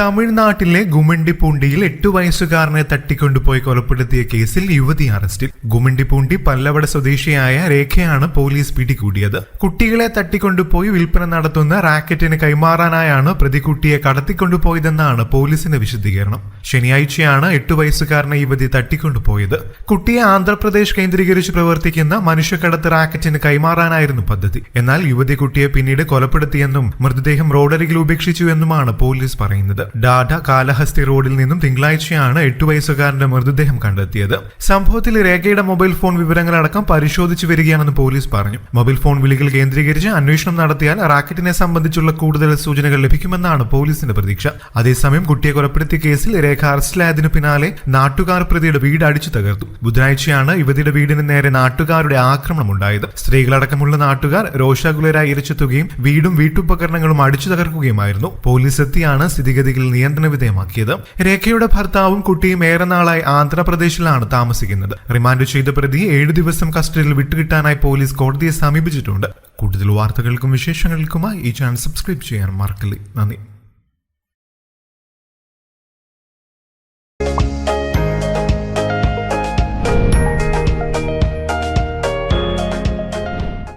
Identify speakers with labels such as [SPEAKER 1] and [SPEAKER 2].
[SPEAKER 1] തമിഴ്നാട്ടിലെ ഗുമണ്ടിപ്പൂണ്ടിയിൽ എട്ടു വയസ്സുകാരനെ തട്ടിക്കൊണ്ടുപോയി കൊലപ്പെടുത്തിയ കേസിൽ യുവതി അറസ്റ്റിൽ. ഗുമണ്ടിപ്പൂണ്ടി പല്ലവട സ്വദേശിയായ രേഖയാണ് പോലീസ് പിടികൂടിയത്. കുട്ടികളെ തട്ടിക്കൊണ്ടുപോയി വിൽപ്പന നടത്തുന്ന റാക്കറ്റിന് കൈമാറാനായാണ് പ്രതി കുട്ടിയെ കടത്തിക്കൊണ്ടുപോയതെന്നാണ് പോലീസിന്റെ വിശദീകരണം. ശനിയാഴ്ചയാണ് എട്ടു വയസ്സുകാരനെ യുവതി തട്ടിക്കൊണ്ടുപോയത്. കുട്ടിയെ ആന്ധ്രാപ്രദേശ് കേന്ദ്രീകരിച്ച് പ്രവർത്തിക്കുന്ന മനുഷ്യക്കടത്ത് റാക്കറ്റിന് കൈമാറാനായിരുന്നു പദ്ധതി. എന്നാൽ യുവതി കുട്ടിയെ പിന്നീട് കൊലപ്പെടുത്തിയെന്നും മൃതദേഹം റോഡരികിൽ ഉപേക്ഷിച്ചുവെന്നുമാണ് പോലീസ് പറയുന്നത്. ഡാഡ കാലഹസ്തി റോഡിൽ നിന്നും തിങ്കളാഴ്ചയാണ് എട്ടു വയസ്സുകാരന്റെ മൃതദേഹം കണ്ടെത്തിയത്. സംഭവത്തിൽ രേഖയുടെ മൊബൈൽ ഫോൺ വിവരങ്ങളടക്കം പരിശോധിച്ചു വരികയാണെന്ന് പോലീസ് പറഞ്ഞു. മൊബൈൽ ഫോൺ വിളികൾ കേന്ദ്രീകരിച്ച് അന്വേഷണം നടത്തിയാൽ റാക്കറ്റിനെ സംബന്ധിച്ചുള്ള കൂടുതൽ സൂചനകൾ ലഭിക്കുമെന്നാണ് പോലീസിന്റെ പ്രതീക്ഷ. അതേസമയം കുട്ടിയെ കൊലപ്പെടുത്തിയ കേസിൽ രേഖ അറസ്റ്റിലായതിനു പിന്നാലെ നാട്ടുകാർ പ്രതിയുടെ വീട് അടിച്ചു തകർത്തു. ബുധനാഴ്ചയാണ് യുവതിയുടെ വീടിന് നേരെ നാട്ടുകാരുടെ ആക്രമണം ആക്രമണമുണ്ടായത്. സ്ത്രീകളടക്കമുള്ള നാട്ടുകാർ രോഷാകുലരായി ഇരച്ചെത്തുകയും വീടും വീട്ടുപകരണങ്ങളും അടിച്ചു തകർക്കുകയുമായിരുന്നു. പോലീസ് എത്തിയാണ് സ്ഥിതിഗതികൾ നിയന്ത്രണ വിധേയമാക്കിയത്. രേഖയുടെ ഭർത്താവും കുട്ടിയും ഏറെ നാളായി ആന്ധ്രാപ്രദേശിലാണ് താമസിക്കുന്നത്. റിമാൻഡ് ചെയ്ത പ്രതി ഏഴു ദിവസം കസ്റ്റഡിയിൽ വിട്ടുകിട്ടാനായി പോലീസ് കോടതിയെ സമീപിച്ചിട്ടുണ്ട്. കൂടുതൽ വാർത്തകൾക്കും വിശേഷങ്ങൾക്കുമായി ഈ ചാനൽ സബ്സ്ക്രൈബ് ചെയ്യാൻ മറക്കല്ലേ. നന്ദി.